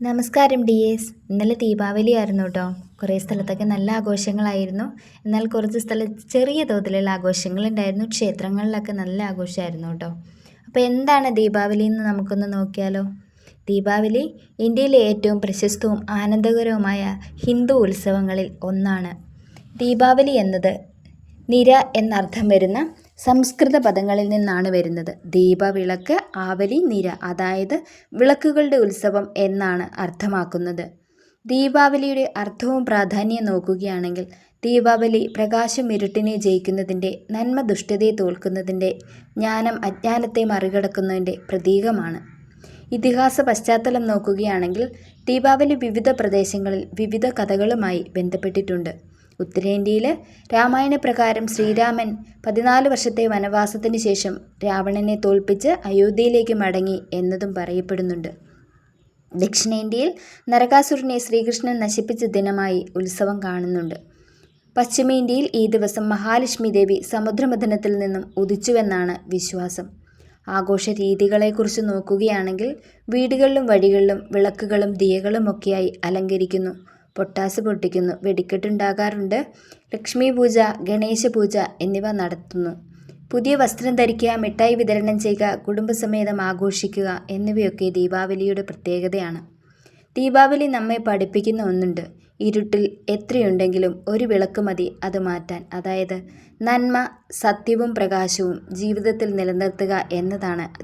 നമസ്കാരം D S ഇന്നലെ ദീപാവലി ആയിരുന്നു കേട്ടോ കുറേ സ്ഥലത്തൊക്കെ നല്ല ആഘോഷങ്ങളായിരുന്നു. എന്നാൽ കുറച്ച് സ്ഥലത്ത് ചെറിയ തോതിലുള്ള ആഘോഷങ്ങളുണ്ടായിരുന്നു. ക്ഷേത്രങ്ങളിലൊക്കെ നല്ല ആഘോഷമായിരുന്നു കേട്ടോ അപ്പോൾ എന്താണ് ദീപാവലി എന്ന് നമുക്കൊന്ന് നോക്കിയാലോ? ദീപാവലി ഇന്ത്യയിലെ ഏറ്റവും പ്രശസ്തവും ആനന്ദകരവുമായ ഹിന്ദു ഉത്സവങ്ങളിൽ ഒന്നാണ്. ദീപാവലി എന്നത് നിര എന്നർത്ഥം വരുന്ന സംസ്കൃത പദങ്ങളിൽ നിന്നാണ് വരുന്നത്. ദീപവിളക്ക് ആവലി നിര അതായത് വിളക്കുകളുടെ ഉത്സവം എന്നാണ് അർത്ഥമാക്കുന്നത്. ദീപാവലിയുടെ അർത്ഥവും പ്രാധാന്യം നോക്കുകയാണെങ്കിൽ ദീപാവലി പ്രകാശം ഇരുട്ടിനെ ജയിക്കുന്നതിന്റെ നന്മ ദുഷ്ടതയെ തോൽക്കുന്നതിന്റെ ജ്ഞാനം അജ്ഞാനത്തെ മറികടക്കുന്നതിന്റെ പ്രതീകമാണ്. ഇതിഹാസ പശ്ചാത്തലം നോക്കുകയാണെങ്കിൽ ദീപാവലി വിവിധ പ്രദേശങ്ങളിൽ വിവിധ കഥകളുമായി ബന്ധപ്പെട്ടിട്ടുണ്ട്. ഉത്തരേന്ത്യയിൽ രാമായണ പ്രകാരം ശ്രീരാമൻ പതിനാല് വർഷത്തെ വനവാസത്തിന് ശേഷം രാവണനെ തോൽപ്പിച്ച് അയോധ്യയിലേക്ക് മടങ്ങി എന്നതും പറയപ്പെടുന്നുണ്ട്. ദക്ഷിണേന്ത്യയിൽ നരകാസുരനെ ശ്രീകൃഷ്ണൻ നശിപ്പിച്ച ദിനമായി ഉത്സവം കാണുന്നുണ്ട്. പശ്ചിമേന്ത്യയിൽ ഈ ദിവസം മഹാലക്ഷ്മി ദേവി സമുദ്രമഥനത്തിൽ നിന്നും ഉദിച്ചുവെന്നാണ് വിശ്വാസം. ആഘോഷ രീതികളെക്കുറിച്ച് നോക്കുകയാണെങ്കിൽ വീടുകളിലും വഴികളിലും വിളക്കുകളും ദിയകളുമൊക്കെയായി അലങ്കരിക്കുന്നു. പൊട്ടാസ് പൊട്ടിക്കുന്നു. വെടിക്കെട്ടുണ്ടാകാറുണ്ട്. ലക്ഷ്മി പൂജ ഗണേശ പൂജ എന്നിവ നടത്തുന്നു. പുതിയ വസ്ത്രം ധരിക്കുക മിഠായി വിതരണം ചെയ്യുക കുടുംബസമേതം ആഘോഷിക്കുക എന്നിവയൊക്കെ ദീപാവലിയുടെ പ്രത്യേകതയാണ്. ദീപാവലി നമ്മെ പഠിപ്പിക്കുന്ന ഒന്നുണ്ട്. ഇരുട്ടിൽ എത്രയുണ്ടെങ്കിലും ഒരു വിളക്ക് മതി അത് മാറ്റാൻ. അതായത് നന്മ സത്യവും പ്രകാശവും ജീവിതത്തിൽ നിലനിർത്തുക എന്നതാണ്